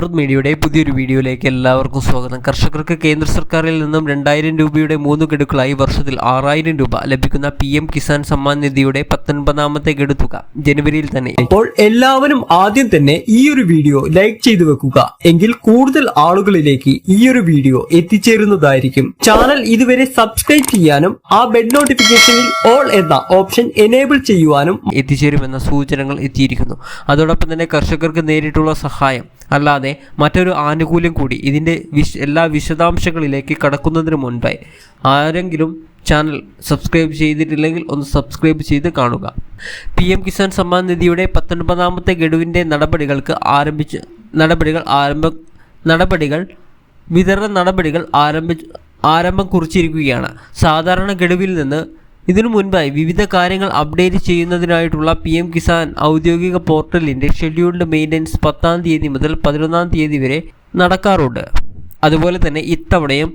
അമൃത് മീഡിയയുടെ പുതിയൊരു വീഡിയോയിലേക്ക് എല്ലാവർക്കും സ്വാഗതം. കർഷകർക്ക് കേന്ദ്ര സർക്കാരിൽ നിന്നും രണ്ടായിരം രൂപയുടെ മൂന്ന് ഗഡുക്കളായി വർഷത്തിൽ ആറായിരം രൂപ ലഭിക്കുന്ന പി എം കിസാൻ സമ്മാൻ നിധിയുടെ പത്തൊൻപതാമത്തെ ഗഡു തുക ജനുവരിയിൽ തന്നെ. അപ്പോൾ എല്ലാവരും ആദ്യം തന്നെ ഈ ഒരു വീഡിയോ ലൈക്ക് ചെയ്തു വെക്കുക. എങ്കിൽ കൂടുതൽ ആളുകളിലേക്ക് ഈ ഒരു വീഡിയോ എത്തിച്ചേരുന്നതായിരിക്കും. ചാനൽ ഇതുവരെ സബ്സ്ക്രൈബ് ചെയ്യാനും ആ ബെഡ് നോട്ടിഫിക്കേഷനിൽ ഓൾ എന്ന ഓപ്ഷൻ എനേബിൾ ചെയ്യുവാനും എത്തിച്ചേരുമെന്ന സൂചനകൾ എത്തിയിരിക്കുന്നു. അതോടൊപ്പം തന്നെ കർഷകർക്ക് നേരിട്ടുള്ള സഹായം അല്ലാതെ മറ്റൊരു ആനുകൂല്യം കൂടി ഇതിന്റെ വിശ എല്ലാ വിശദാംശങ്ങളിലേക്ക് കടക്കുന്നതിന് മുൻപായി ആരെങ്കിലും ചാനൽ സബ്സ്ക്രൈബ് ചെയ്തിട്ടില്ലെങ്കിൽ ഒന്ന് സബ്സ്ക്രൈബ് ചെയ്ത് കാണുക. പി എം കിസാൻ സമ്മാൻ നിധിയുടെ പത്തൊൻപതാമത്തെ ഗഡുവിന്റെ നടപടികൾക്ക് ആരംഭിച്ച് നടപടികൾ ആരംഭ നടപടികൾ വിതരണ നടപടികൾ ആരംഭിച്ച് ആരംഭം കുറിച്ചിരിക്കുകയാണ്. സാധാരണ ഗഡുവിൽ നിന്ന് ഇതിനു മുൻപായി വിവിധ കാര്യങ്ങൾ അപ്ഡേറ്റ് ചെയ്യുന്നതിനായിട്ടുള്ള പി എം കിസാൻ ഔദ്യോഗിക പോർട്ടലിന്റെ ഷെഡ്യൂൾഡ് മെയിന്റനൻസ് പത്താം തീയതി മുതൽ പതിനൊന്നാം തീയതി വരെ നടക്കാറുണ്ട്. അതുപോലെ തന്നെ ഇത്തവണയും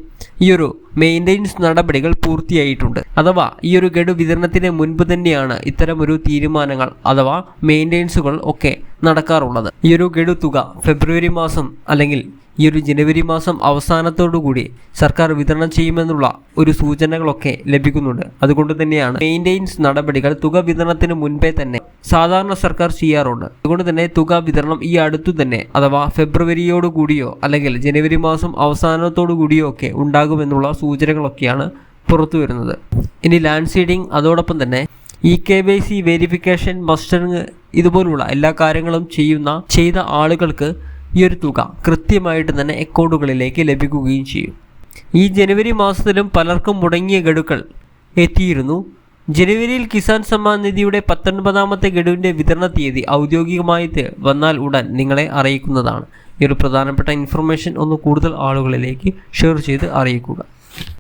ഈ ഒരു മെയിന്റെനൻസ് നടപടികൾ പൂർത്തിയായിട്ടുണ്ട്. അഥവാ ഈ ഒരു ഗഡു വിതരണത്തിന് മുൻപ് തന്നെയാണ് ഇത്തരം ഒരു തീരുമാനങ്ങൾ അഥവാ മെയിന്റെനൻസുകൾ ഒക്കെ നടക്കാറുള്ളത്. ഈ ഒരു ഗഡു തുക ഫെബ്രുവരി മാസം അല്ലെങ്കിൽ ഈ ഒരു ജനുവരി മാസം അവസാനത്തോടുകൂടി സർക്കാർ വിതരണം ചെയ്യുമെന്നുള്ള ഒരു സൂചനകളൊക്കെ ലഭിക്കുന്നുണ്ട്. അതുകൊണ്ട് തന്നെയാണ് മെയിന്റെയിൻസ് നടപടികൾ തുക വിതരണത്തിന് മുൻപേ തന്നെ സാധാരണ സർക്കാർ ചെയ്യാറുണ്ട്. അതുകൊണ്ട് തന്നെ തുക വിതരണം ഈ അടുത്തു തന്നെ അഥവാ ഫെബ്രുവരിയോട് കൂടിയോ അല്ലെങ്കിൽ ജനുവരി മാസം അവസാനത്തോടു കൂടിയോ ഒക്കെ ഉണ്ടാകുമെന്നുള്ള സൂചനകളൊക്കെയാണ് പുറത്തു വരുന്നത്. ഇനി ലാൻഡ് സീഡിംഗ് അതോടൊപ്പം തന്നെ E K Y C verification mustering ഇതുപോലുള്ള എല്ലാ കാര്യങ്ങളും ചെയ്യുന്ന ചെയ്ത ആളുകൾക്ക് ഈ ഒരു തുക കൃത്യമായിട്ട് തന്നെ അക്കൗണ്ടുകളിലേക്ക് ലഭിക്കുകയും ചെയ്യും. ഈ ജനുവരി മാസത്തിലും പലർക്കും മുടങ്ങിയ ഗഡുക്കൾ എത്തിയിരുന്നു. ജനുവരിയിൽ കിസാൻ സമ്മാൻ നിധിയുടെ പത്തൊൻപതാമത്തെ ഗഡുവിന്റെ വിതരണ തീയതി ഔദ്യോഗികമായി വന്നാൽ ഉടൻ നിങ്ങളെ അറിയിക്കുന്നതാണ്. ഈ ഒരു പ്രധാനപ്പെട്ട ഇൻഫർമേഷൻ ഒന്ന് കൂടുതൽ ആളുകളിലേക്ക് ഷെയർ ചെയ്ത് അറിയിക്കുക.